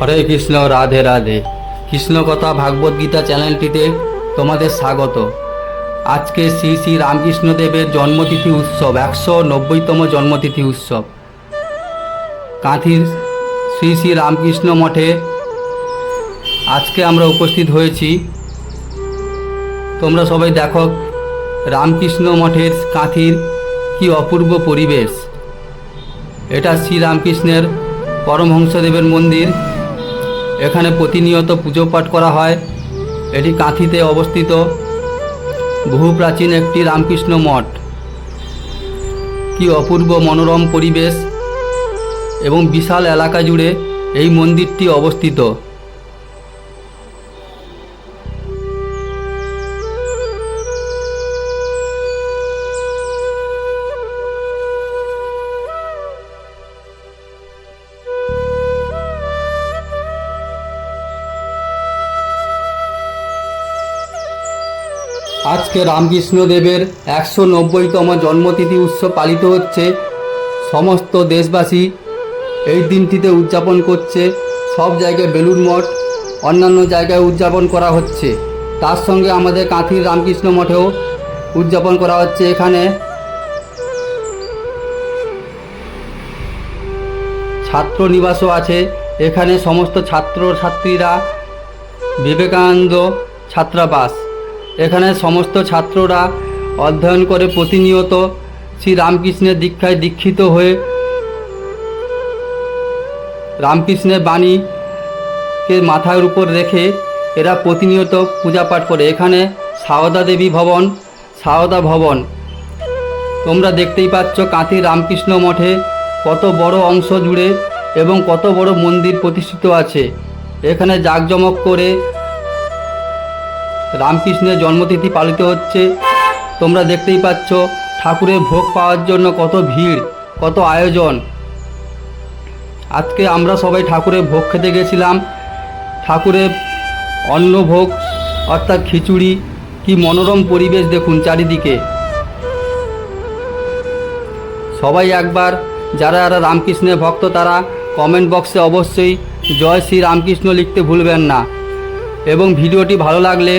হরে কৃষ্ণ, রাধে রাধে। কৃষ্ণ কথা ভাগবত গীতা চ্যানেলটিতে তোমাদের স্বাগত। আজকে শ্রী শ্রী রামকৃষ্ণদেবের জন্মতিথি উৎসব, একশো নব্বইতম জন্মতিথি উৎসব। কাঁথির শ্রী শ্রী রামকৃষ্ণ মঠে আজকে আমরা উপস্থিত হয়েছি। তোমরা সবাই দেখো রামকৃষ্ণ মঠের কাঁথির কি অপূর্ব পরিবেশ। এটা শ্রী রামকৃষ্ণের পরমহংসদেবের মন্দির। এখানে প্রতিনিয়ত পুজো পাঠ করা হয়। এটি কাঁথিতে অবস্থিত। বহু প্রাচীন একটি রামকৃষ্ণ মঠ। কি অপূর্ব মনোরম পরিবেশ এবং বিশাল এলাকা জুড়ে এই মন্দিরটি অবস্থিত। আজকে রামকৃষ্ণদেবের একশো নব্বইতম জন্মতিথি উৎসব পালিত হচ্ছে। সমস্ত দেশবাসী এই দিনটিতে উদযাপন করছে। সব জায়গায় বেলুর মঠ, অন্যান্য জায়গায় উদযাপন করা হচ্ছে। তার সঙ্গে আমাদের কাঁথির রামকৃষ্ণ মঠেও উদযাপন করা হচ্ছে এখানে। ছাত্র নিবাসও আছে। এখানে সমস্ত ছাত্র ছাত্রীরা বিবেকানন্দ ছাত্রাবাস। এখানে সমস্ত ছাত্ররা অধ্যয়ন করে প্রতিনিয়ত শ্রী রামকৃষ্ণের দীক্ষায় দীক্ষিত হয়ে রামকৃষ্ণের বাণীকে মাথার উপর রেখে এরা প্রতিনিয়ত পূজা পাঠ করে। এখানে সারদা দেবী ভবন, সারদা ভবন। তোমরা দেখতেই পাচ্ছ কাঁথি রামকৃষ্ণ মঠে কত বড় অংশ জুড়ে এবং কত বড় মন্দির প্রতিষ্ঠিত আছে। এখানে জাঁকজমক করে রামকৃষ্ণের জন্মতিথি পালিত হচ্ছে। তোমরা দেখতেই পাচ্ছ, ঠাকুরের ভোগ পাওয়ার জন্য কত ভিড়, কত আয়োজন। আজকে আমরা সবাই ঠাকুরের ভোগ খেতে গেছিলাম। ঠাকুরের অন্নভোগ, অর্থাৎ খিচুড়ি, কি মনোরম পরিবেশ দেখুন চারিদিকে। সবাই একবার, যারা যারা রামকৃষ্ণের ভক্ত, তারা কমেন্ট বক্সে অবশ্যই জয় শ্রী রামকৃষ্ণ লিখতে ভুলবেন না। এবং ভিডিওটি ভালো লাগলে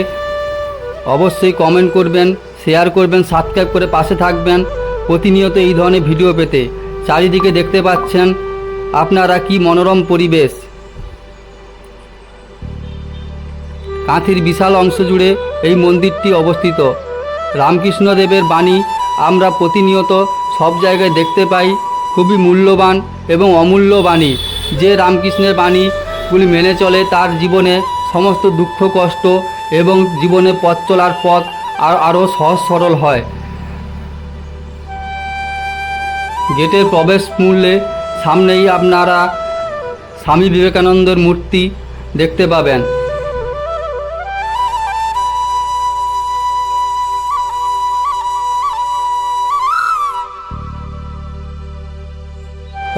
অবশ্যই কমেন্ট করবেন শেয়ার করবেন সাবস্ক্রাইব করে পাশে থাকবেন। প্রতিনিয়ত এই ধরনের ভিডিও পেতে। চারিদিকে দেখতে পাচ্ছেন আপনারা কি মনোরম পরিবেশ। কাঁথির বিশাল অংশ জুড়ে এই মন্দিরটি অবস্থিত। রামকৃষ্ণদেবের বাণী আমরা প্রতিনিয়ত সব জায়গায় দেখতে পাই। খুবই মূল্যবান এবং অমূল্য বাণী। যে রামকৃষ্ণের বাণীগুলি মেনে চলে তার জীবনে সমস্ত দুঃখ, কষ্ট এবং জীবনে পথ চলার পথ আর আরও সহজ সরল হয়। গেটের প্রবেশ মূল্যে সামনেই আপনারা স্বামী বিবেকানন্দের মূর্তি দেখতে পাবেন।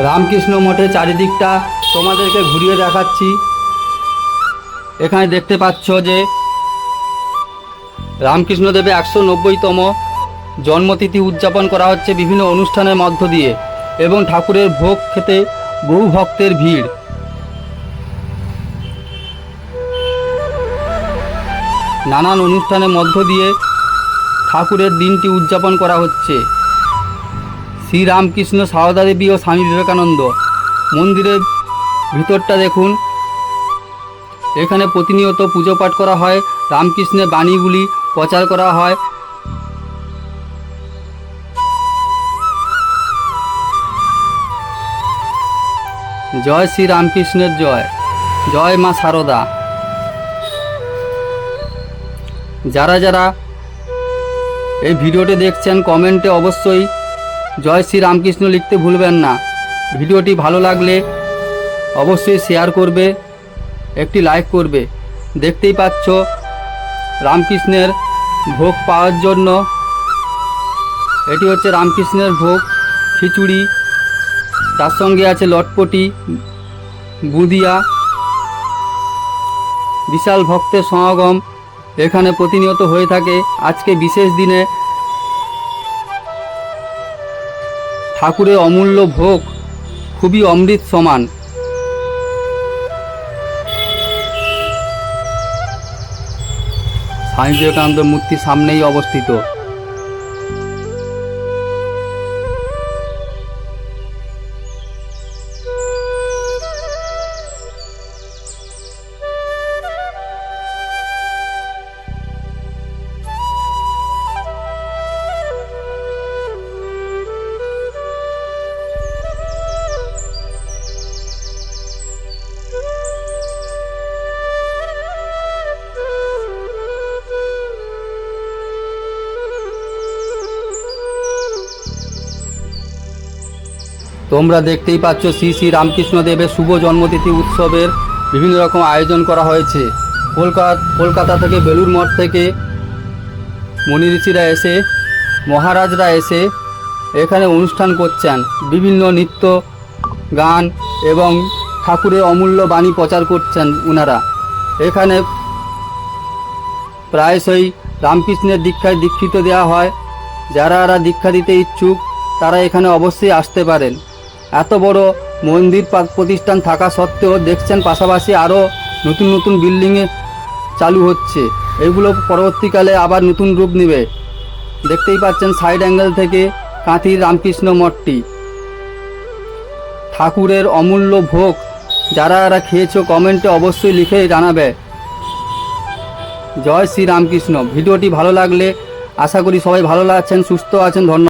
রামকৃষ্ণ মঠের চারিদিকটা তোমাদেরকে ঘুরিয়ে দেখাচ্ছি। এখানে দেখতে পাচ্ছ যে রামকৃষ্ণদেবের একশো নব্বইতম জন্মতিথি উদযাপন করা হচ্ছে বিভিন্ন অনুষ্ঠানের মধ্য দিয়ে এবং ঠাকুরের ভোগ খেতে বহু ভক্তের ভিড়। নানান অনুষ্ঠানের মধ্য দিয়ে ঠাকুরের দিনটি উদযাপন করা হচ্ছে। শ্রীরামকৃষ্ণ সারদা দেবী ও স্বামী বিবেকানন্দ মন্দিরের ভিতরটা দেখুন। এখানে প্রতিনিয়ত পুজো পাঠ করা হয়। রামকৃষ্ণের বাণীগুলি প্রচার করা হয়। জয় শ্রী রামকৃষ্ণের জয়। জয় মা সারদা। যারা যারা এই ভিডিওটি দেখছেন, কমেন্টে অবশ্যই জয় শ্রী রামকৃষ্ণ লিখতে ভুলবেন না। ভিডিওটি ভালো লাগলে অবশ্যই শেয়ার করবে, একটি লাইক করবে। দেখতেই পাচ্ছ, রামকৃষ্ণের ভোগ পাওয়ার জন্য। এটি হচ্ছে রামকৃষ্ণের ভোগ, খিচুড়ি। তার সঙ্গে আছে লটপটি, বুদিয়া, বিশাল ভক্তের সমাগম। এখানে প্রতিনিয়ত হয়ে থাকে। আজকে বিশেষ দিনে ঠাকুরের অমূল্য ভোগ, খুবই অমৃত সমান। স্বামী বিবেকানন্দ মূর্তির সামনেই অবস্থিত। তোমরা দেখতেই পাচ্ছ শ্রী শ্রী রামকৃষ্ণ দেবের শুভ জন্মতিথি উৎসবের বিভিন্ন রকম আয়োজন করা হয়েছে। কলকাতা কলকাতা থেকে বেলুর মঠ থেকে মনি ঋষিরা এসে, মহারাজরা এসে এখানে অনুষ্ঠান করছেন। বিভিন্ন নৃত্য, গান এবং ঠাকুরের অমূল্য বাণী প্রচার করছেন ওনারা এখানে প্রায়শই রামকৃষ্ণের দীক্ষায় দীক্ষিত দেওয়া হয়। যারা দীক্ষা দিতে ইচ্ছুক, তারা এখানে অবশ্যই আসতে পারেন। এত বড় মন্দির প্রতিষ্ঠান থাকা সত্ত্বেও দেখছেন পাশাপাশি আরও নতুন নতুন বিল্ডিংয়ে চালু হচ্ছে। এগুলো পরবর্তীকালে আবার নতুন রূপ নেবে। দেখতেই পাচ্ছেন সাইড অ্যাঙ্গেল থেকে কাঁথির রামকৃষ্ণ মঠটি। ঠাকুরের অমূল্য ভোগ। যারা যারা খেয়েছো, কমেন্টে অবশ্যই লিখে জানাবে। জয় শ্রী রামকৃষ্ণ। ভিডিওটি ভালো লাগলে আশা করি সবাই ভালো লাগছেন সুস্থ আছেন ধন্যবাদ